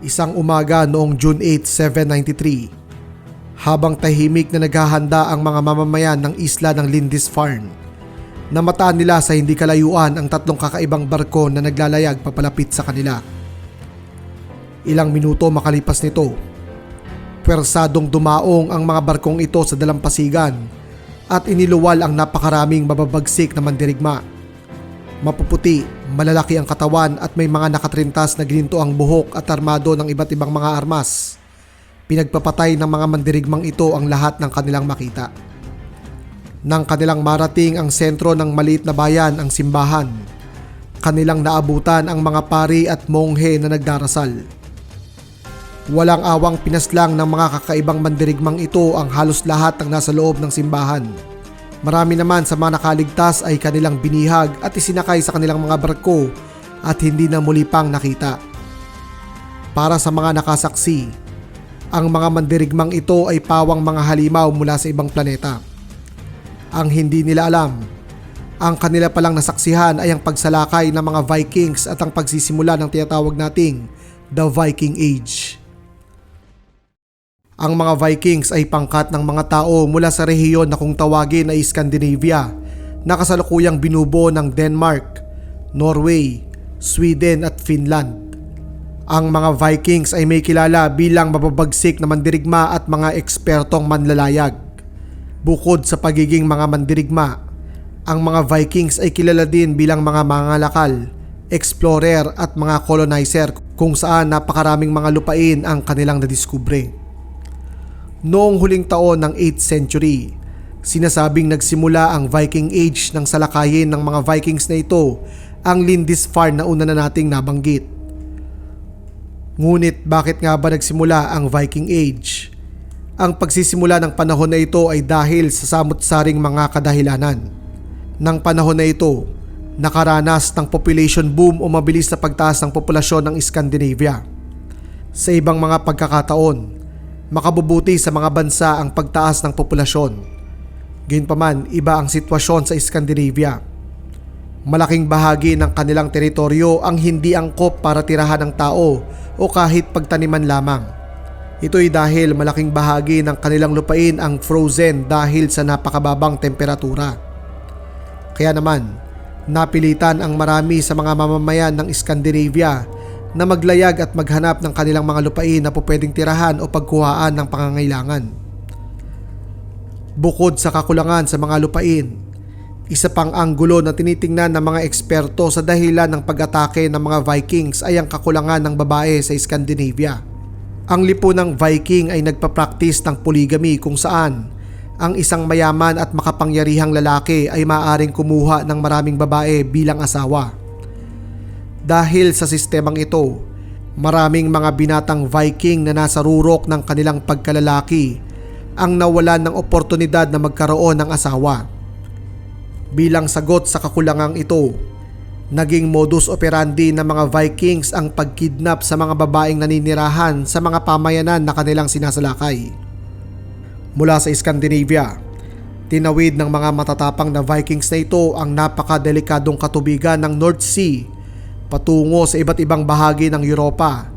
Isang umaga noong June 8, 793, habang tahimik na naghahanda ang mga mamamayan ng isla ng Lindisfarne, namataan nila sa hindi kalayuan ang tatlong kakaibang barko na naglalayag papalapit sa kanila. Ilang minuto makalipas nito, pwersadong dumaong ang mga barkong ito sa dalampasigan at iniluwal ang napakaraming mababagsik na mandirigma. Mapuputi, malalaki ang katawan at may mga nakatrintas na gininto ang buhok at armado ng iba't ibang mga armas. Pinagpapatay ng mga mandirigmang ito ang lahat ng kanilang makita. Nang kanilang marating ang sentro ng maliit na bayan, ang simbahan, kanilang naabutan ang mga pari at monghe na nagdarasal. Walang awang pinaslang ng mga kakaibang mandirigmang ito ang halos lahat ng nasa loob ng simbahan. Marami naman sa mga nakaligtas ay kanilang binihag at isinakay sa kanilang mga barko at hindi na muli pang nakita. Para sa mga nakasaksi, ang mga mandirigmang ito ay pawang mga halimaw mula sa ibang planeta. Ang hindi nila alam, ang kanila palang nasaksihan ay ang pagsalakay ng mga Vikings at ang pagsisimula ng tinatawag nating The Viking Age. Ang mga Vikings ay pangkat ng mga tao mula sa rehiyon na kung tawagin ay Scandinavia na kasalukuyang binubo ng Denmark, Norway, Sweden at Finland. Ang mga Vikings ay may kilala bilang mababagsik na mandirigma at mga ekspertong manlalayag. Bukod sa pagiging mga mandirigma, ang mga Vikings ay kilala din bilang mga mangalakal, explorer at mga colonizer kung saan napakaraming mga lupain ang kanilang nadiskubre. Noong huling taon ng 8th century, sinasabing nagsimula ang Viking Age ng salakayin ng mga Vikings na ito ang Lindisfarne na una na nating nabanggit. Ngunit bakit nga ba nagsimula ang Viking Age? Ang pagsisimula ng panahon na ito ay dahil sa samot-saring mga kadahilanan. Nang panahon na ito, nakaranas ng population boom o mabilis na pagtaas ng populasyon ng Scandinavia. Sa ibang mga pagkakataon, makabubuti sa mga bansa ang pagtaas ng populasyon. Gayunpaman, iba ang sitwasyon sa Scandinavia. Malaking bahagi ng kanilang teritoryo ang hindi angkop para tirahan ng tao o kahit pagtaniman lamang. Ito'y dahil malaking bahagi ng kanilang lupain ang frozen dahil sa napakababang temperatura. Kaya naman, napilitan ang marami sa mga mamamayan ng Scandinavia na maglayag at maghanap ng kanilang mga lupain na pupwedeng tirahan o pagkuhaan ng pangangailangan. Bukod sa kakulangan sa mga lupain, isa pang anggulo na tinitingnan ng mga eksperto sa dahilan ng pag-atake ng mga Vikings ay ang kakulangan ng babae sa Scandinavia. Ang lipunang Viking ay nagpa-practice ng polygamy kung saan ang isang mayaman at makapangyarihang lalaki ay maaaring kumuha ng maraming babae bilang asawa. Dahil sa sistemang ito, maraming mga binatang Viking na nasa rurok ng kanilang pagkalalaki ang nawalan ng oportunidad na magkaroon ng asawa. Bilang sagot sa kakulangang ito, naging modus operandi ng mga Vikings ang pagkidnap sa mga babaeng naninirahan sa mga pamayanan na kanilang sinasalakay. Mula sa Scandinavia, tinawid ng mga matatapang na Vikings na ito ang napakadelikadong katubigan ng North Sea patungo sa iba't ibang bahagi ng Europa,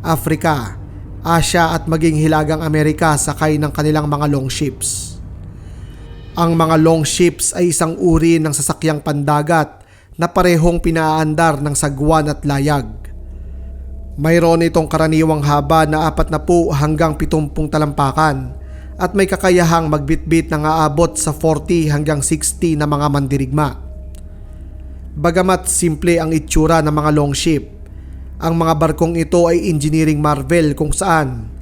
Africa, Asia at maging Hilagang Amerika sakay ng kanilang mga longships. Ang mga longships ay isang uri ng sasakyang pandagat na parehong pinaaandar ng sagwan at layag. Mayroon itong karaniwang haba na apat na po hanggang 70 talampakan at may kakayahang magbitbit ng aabot sa 40 hanggang 60 na mga mandirigma. Bagamat simple ang itsura ng mga longship, ang mga barkong ito ay engineering marvel kung saan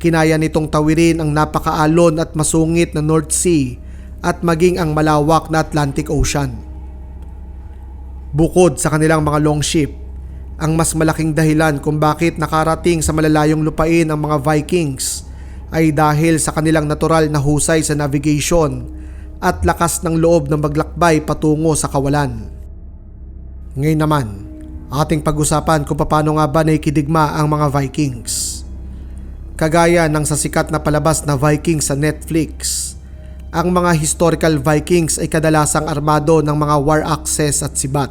kinaya nitong tawirin ang napakaalon at masungit na North Sea at maging ang malawak na Atlantic Ocean. Bukod sa kanilang mga longship, ang mas malaking dahilan kung bakit nakarating sa malalayong lupain ang mga Vikings ay dahil sa kanilang natural na husay sa navigation at lakas ng loob ng maglakbay patungo sa kawalan. Ngayon naman, ating pag-usapan kung paano nga ba naikidigma ang mga Vikings. Kagaya ng sa sikat na palabas na Vikings sa Netflix, ang mga historical Vikings ay kadalasang armado ng mga war axes at sibat.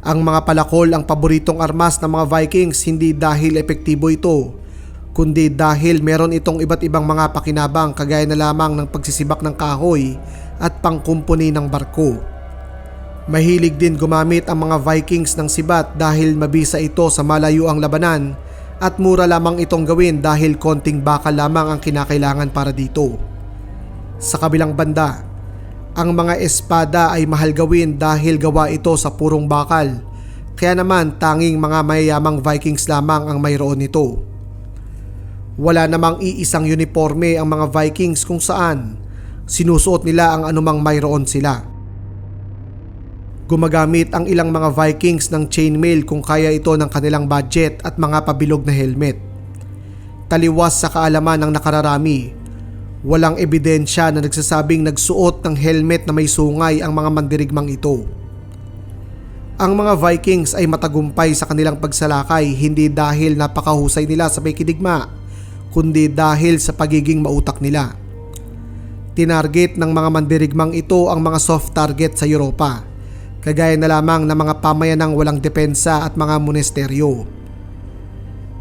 Ang mga palakol ang paboritong armas ng mga Vikings hindi dahil epektibo ito, kundi dahil meron itong iba't ibang mga pakinabang kagaya na lamang ng pagsisibak ng kahoy at pangkumpuni ng barko. Mahilig din gumamit ang mga Vikings ng sibat dahil mabisa ito sa malayo ang labanan at mura lamang itong gawin dahil konting bakal lamang ang kinakailangan para dito. Sa kabilang banda, ang mga espada ay mahal gawin dahil gawa ito sa purong bakal. Kaya naman tanging mga mayayamang Vikings lamang ang mayroon nito. Wala namang iisang uniforme ang mga Vikings kung saan sinusuot nila ang anumang mayroon sila. Gumagamit ang ilang mga Vikings ng chainmail kung kaya ito ng kanilang budget at mga pabilog na helmet. Taliwas sa kaalaman ng nakararami, walang ebidensya na nagsasabing nagsuot ng helmet na may sungay ang mga mandirigmang ito. Ang mga Vikings ay matagumpay sa kanilang pagsalakay hindi dahil napakahusay nila sa pakikidigma, kundi dahil sa pagiging mautak nila. Tinarget ng mga mandirigmang ito ang mga soft target sa Europa kagaya na lamang ng mga pamayanang walang depensa at mga monasteryo.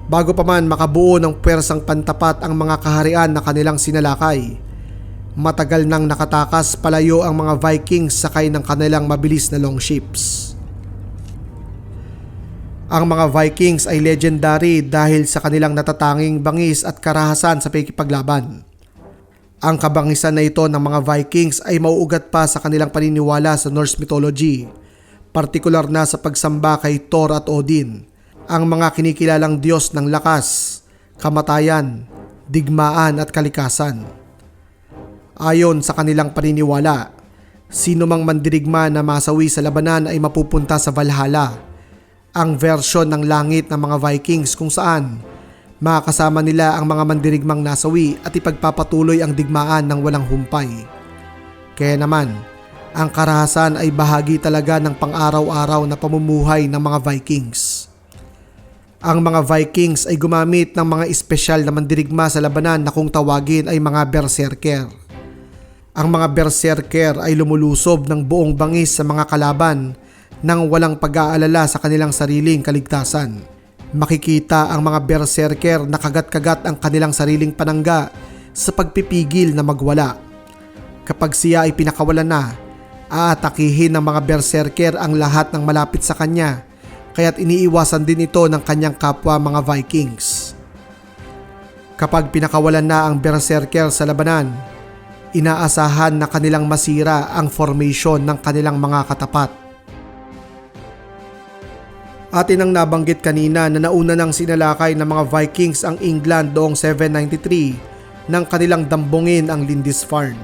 Bago pa man makabuo ng pwersang pantapat ang mga kaharian na kanilang sinalakay, matagal nang nakatakas palayo ang mga Vikings sakay ng kanilang mabilis na longships. Ang mga Vikings ay legendary dahil sa kanilang natatanging bangis at karahasan sa pakikipaglaban. Ang kabangisan na ito ng mga Vikings ay mauugat pa sa kanilang paniniwala sa Norse mythology, partikular na sa pagsamba kay Thor at Odin, ang mga kinikilalang Diyos ng lakas, kamatayan, digmaan at kalikasan. Ayon sa kanilang paniniwala, sino mang mandirigma na masawi sa labanan ay mapupunta sa Valhalla, ang versyon ng langit ng mga Vikings kung saan Makakasama nila ang mga mandirigmang nasawi at ipagpapatuloy ang digmaan ng walang humpay. Kaya naman, ang karahasan ay bahagi talaga ng pang-araw-araw na pamumuhay ng mga Vikings. Ang mga Vikings ay gumamit ng mga espesyal na mandirigma sa labanan na kung tawagin ay mga berserker. Ang mga berserker ay lumulusob ng buong bangis sa mga kalaban nang walang pag-aalala sa kanilang sariling kaligtasan makikita ang mga berserker na kagat-kagat ang kanilang sariling panangga sa pagpipigil na magwala. Kapag siya ay pinakawalan na, aatakihin ng mga berserker ang lahat ng malapit sa kanya kaya't iniiwasan din ito ng kanyang kapwa mga Vikings. Kapag pinakawalan na ang berserker sa labanan, inaasahan na kanilang masira ang formation ng kanilang mga katapat. Atin ang nabanggit kanina na nauna nang sinalakay ng mga Vikings ang England noong 793 nang kanilang dambungin ang Lindisfarne.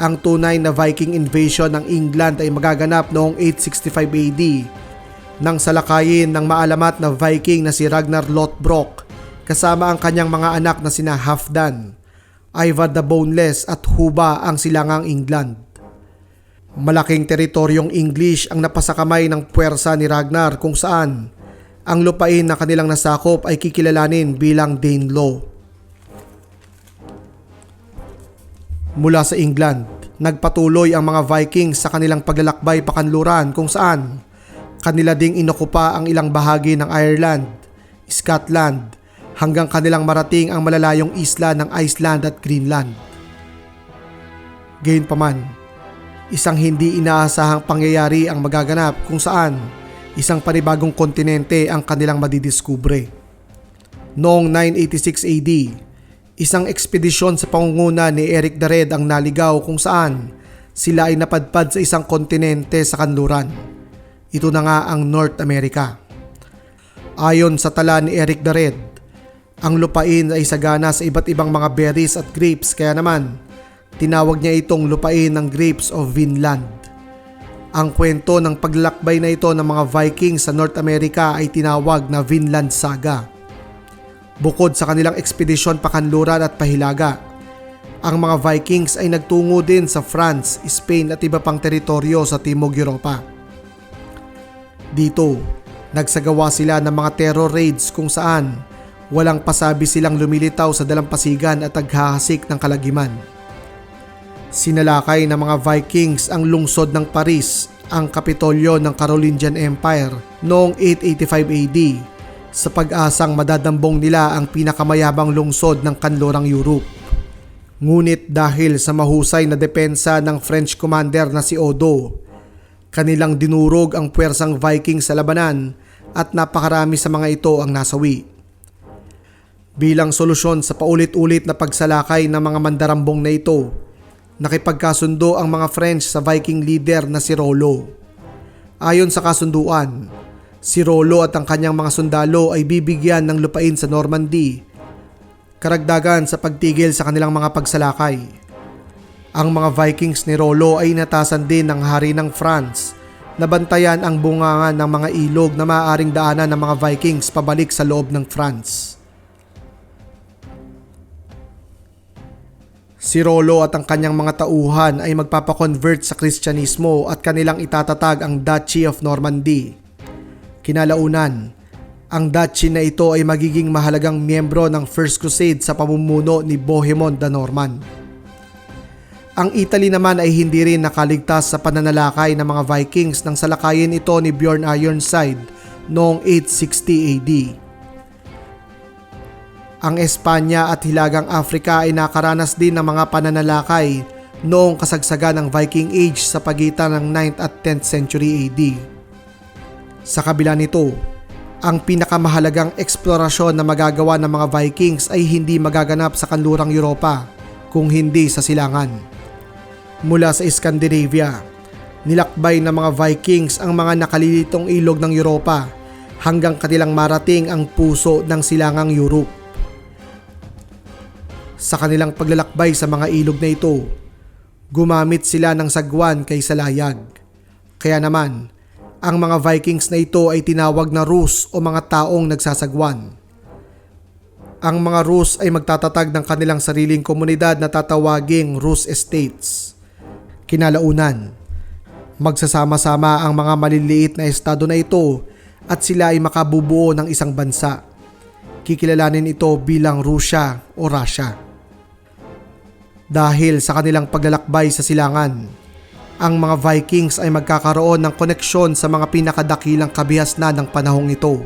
Ang tunay na Viking invasion ng England ay magaganap noong 865 AD nang salakayin ng maalamat na Viking na si Ragnar Lothbrok kasama ang kanyang mga anak na sina Halfdan, Ivar the Boneless at Huba ang silangang England. Malaking teritoryong English ang napasakamay ng puwersa ni Ragnar kung saan ang lupain na kanilang nasakop ay kikilalanin bilang Danelaw. Mula sa England, nagpatuloy ang mga Vikings sa kanilang paglalakbay pakanluran kung saan kanila ding inokupa ang ilang bahagi ng Ireland, Scotland, hanggang kanilang marating ang malalayong isla ng Iceland at Greenland. Gayunpaman, isang hindi inaasahang pangyayari ang magaganap kung saan isang panibagong kontinente ang kanilang madidiskubre. Noong 986 AD, isang ekspedisyon sa pangunguna ni Eric the Red ang naligaw kung saan sila ay napadpad sa isang kontinente sa kanluran. Ito na nga ang North America. Ayon sa tala ni Eric the Red, ang lupain ay sagana sa iba't ibang mga berries at grapes kaya naman Tinawag niya itong lupain ng Grapes of Vinland. Ang kwento ng paglalakbay na ito ng mga Vikings sa North America ay tinawag na Vinland Saga. Bukod sa kanilang ekspedisyon pakanluran at pahilaga, ang mga Vikings ay nagtungo din sa France, Spain at iba pang teritoryo sa Timog Europa. Dito, nagsagawa sila ng mga terror raids kung saan walang pasabi silang lumilitaw sa dalampasigan at naghahasik ng kalagiman. Sinalakay ng mga Vikings ang lungsod ng Paris ang Kapitolyo ng Carolingian Empire noong 885 AD sa pag-asang madadambong nila ang pinakamayabang lungsod ng kanlurang Europe. Ngunit dahil sa mahusay na depensa ng French commander na si Odo, kanilang dinurog ang puwersang Viking sa labanan at napakarami sa mga ito ang nasawi. Bilang solusyon sa paulit-ulit na pagsalakay ng mga mandarambong na ito, nakipagkasundo ang mga French sa Viking leader na si Rollo. Ayon sa kasunduan, si Rollo at ang kanyang mga sundalo ay bibigyan ng lupain sa Normandy, karagdagan sa pagtigil sa kanilang mga pagsalakay. Ang mga Vikings ni Rollo ay natasan din ng hari ng France na bantayan ang bungangan ng mga ilog na maaaring daanan ng mga Vikings pabalik sa loob ng France. Si Rollo at ang kanyang mga tauhan ay magpapakonvert sa Kristyanismo at kanilang itatatag ang Duchy of Normandy. Kinalaunan, ang duchy na ito ay magiging mahalagang miyembro ng First Crusade sa pamumuno ni Bohemond the Norman. Ang Italy naman ay hindi rin nakaligtas sa pananalakay ng mga Vikings nang salakayin ito ni Bjorn Ironside noong 860 AD. Ang Espanya at Hilagang Afrika ay nakaranas din ng mga pananalakay noong kasagsagan ng Viking Age sa pagitan ng 9th at 10th century AD. Sa kabila nito, ang pinakamahalagang eksplorasyon na magagawa ng mga Vikings ay hindi magaganap sa kanlurang Europa kung hindi sa silangan. Mula sa Scandinavia, nilakbay ng mga Vikings ang mga nakalilitong ilog ng Europa hanggang kanilang marating ang puso ng silangang Europe. Sa kanilang paglalakbay sa mga ilog na ito, gumamit sila ng sagwan kaysa layag. Kaya naman, ang mga Vikings na ito ay tinawag na Rus o mga taong nagsasagwan. Ang mga Rus ay magtatatag ng kanilang sariling komunidad na tatawaging Rus Estates. Kinalaunan, magsasama-sama ang mga maliliit na estado na ito at sila ay makabubuo ng isang bansa. Kikilalanin ito bilang Russia o Russia. Dahil sa kanilang paglalakbay sa silangan, ang mga Vikings ay magkakaroon ng koneksyon sa mga pinakadakilang kabihasnan ng panahong ito.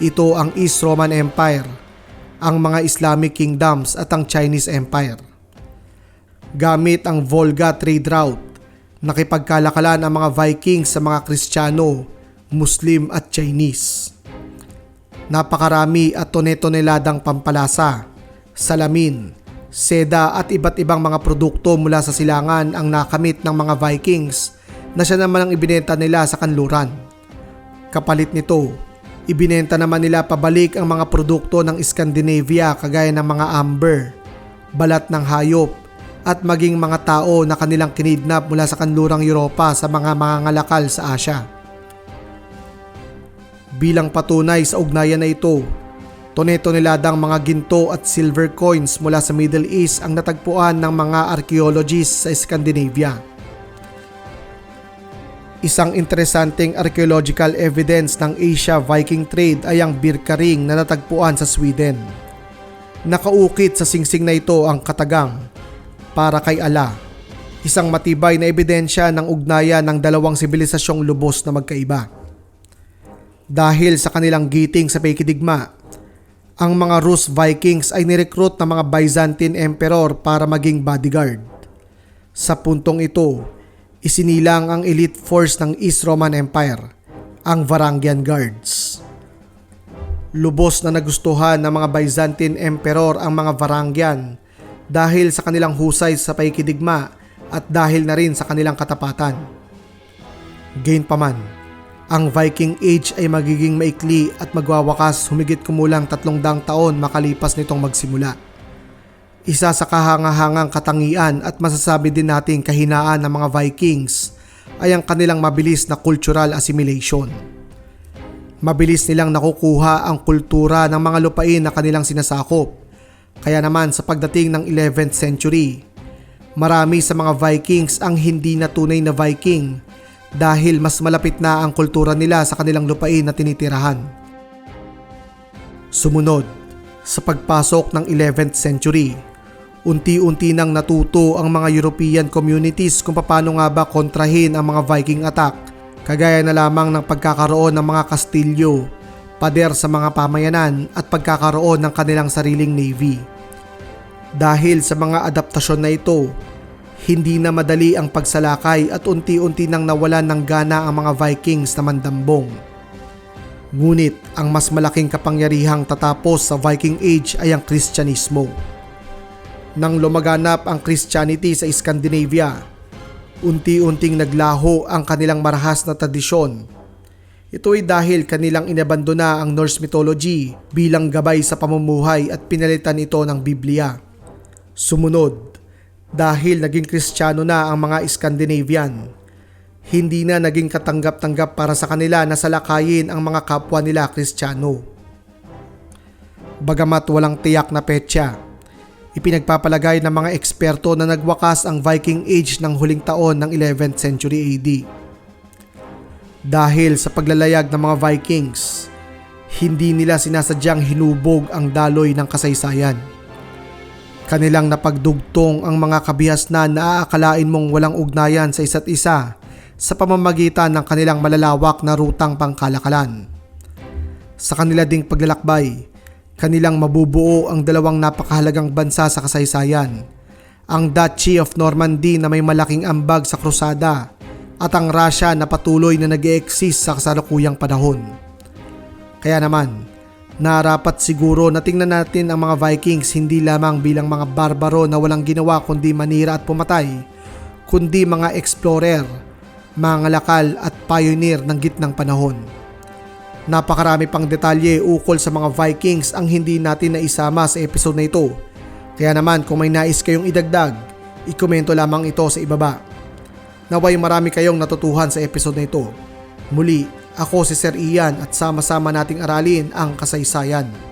Ito ang East Roman Empire, ang mga Islamic kingdoms at ang Chinese Empire. Gamit ang Volga trade route, nakipagkalakalan ang mga Vikings sa mga Kristiyano, Muslim at Chinese. Napakarami at tone-toneladang pampalasa, salamin, seda at iba't ibang mga produkto mula sa silangan ang nakamit ng mga Vikings na siya naman ang ibinenta nila sa kanluran. Kapalit nito, ibinenta naman nila pabalik ang mga produkto ng Scandinavia kagaya ng mga amber, balat ng hayop at maging mga tao na kanilang kinidnap mula sa kanlurang Europa sa mga mangangalakal sa Asya. Bilang patunay sa ugnayan na ito, Tone-toneladang mga ginto at silver coins mula sa Middle East ang natagpuan ng mga archaeologists sa Scandinavia. Isang interesanteng archaeological evidence ng Asia Viking trade ay ang Birka ring na natagpuan sa Sweden. Nakaukit sa singsing na ito ang katagang para kay ala, isang matibay na ebidensya ng ugnayan ng dalawang sibilisasyong lubos na magkaiba. Dahil sa kanilang giting sa paikidigma, ang mga Rus Vikings ay nirecruit ng mga Byzantine Emperor para maging bodyguard. Sa puntong ito, isinilang ang elite force ng East Roman Empire, ang Varangian Guards. Lubos na nagustuhan ng mga Byzantine Emperor ang mga Varangian dahil sa kanilang husay sa paikidigma at dahil na rin sa kanilang katapatan. Gayunpaman, ang Viking Age ay magiging maikli at magwawakas humigit kumulang tatlong dang taon makalipas nitong magsimula. Isa sa kahangahangang katangian at masasabi din nating kahinaan ng mga Vikings ay ang kanilang mabilis na cultural assimilation. Mabilis nilang nakukuha ang kultura ng mga lupain na kanilang sinasakop. Kaya naman sa pagdating ng 11th century, marami sa mga Vikings ang hindi na tunay na Viking dahil mas malapit na ang kultura nila sa kanilang lupain na tinitirahan. Sumunod, sa pagpasok ng 11th century, Unti-unti nang natuto ang mga European communities kung paano nga ba kontrahin ang mga Viking attack, kagaya na lamang ng pagkakaroon ng mga Kastilyo, pader sa mga pamayanan at pagkakaroon ng kanilang sariling navy. Dahil sa mga adaptasyon na ito, hindi na madali ang pagsalakay at unti-unti nang nawalan ng gana ang mga Vikings na mandambong. Ngunit ang mas malaking kapangyarihang tatapos sa Viking Age ay ang Kristyanismo. Nang lumaganap ang Christianity sa Scandinavia, unti-unting naglaho ang kanilang marahas na tradisyon. Ito ay dahil kanilang inabandona ang Norse mythology bilang gabay sa pamumuhay at pinalitan ito ng Biblia. Sumunod, dahil naging Kristiyano na ang mga Scandinavian, hindi na naging katanggap-tanggap para sa kanila na salakayin ang mga kapwa nila Kristiyano. Bagamat walang tiyak na petsa, ipinagpapalagay ng mga eksperto na nagwakas ang Viking Age ng huling taon ng 11th century AD. Dahil sa paglalayag ng mga Vikings, hindi nila sinasadyang hinubog ang daloy ng kasaysayan. Kanilang napagdugtong ang mga kabihasnan na aakalain mong walang ugnayan sa isa't isa sa pamamagitan ng kanilang malalawak na rutang pangkalakalan. Sa kanila ding paglalakbay, kanilang mabubuo ang dalawang napakahalagang bansa sa kasaysayan, ang Duchy of Normandy na may malaking ambag sa krusada at ang Russia na patuloy na nag exist sa kasalukuyang panahon. Kaya naman, narapat siguro na tingnan natin ang mga Vikings hindi lamang bilang mga barbaro na walang ginawa kundi manira at pumatay, kundi mga explorer, mga lakal at pioneer ng gitnang panahon. Napakarami pang detalye ukol sa mga Vikings ang hindi natin naisama sa episode na ito. Kaya naman kung may nais kayong idagdag, ikomento lamang ito sa ibaba. Naway marami kayong natutuhan sa episode na ito. Muli, ako si Sir Ian at sama-sama nating aralin ang kasaysayan.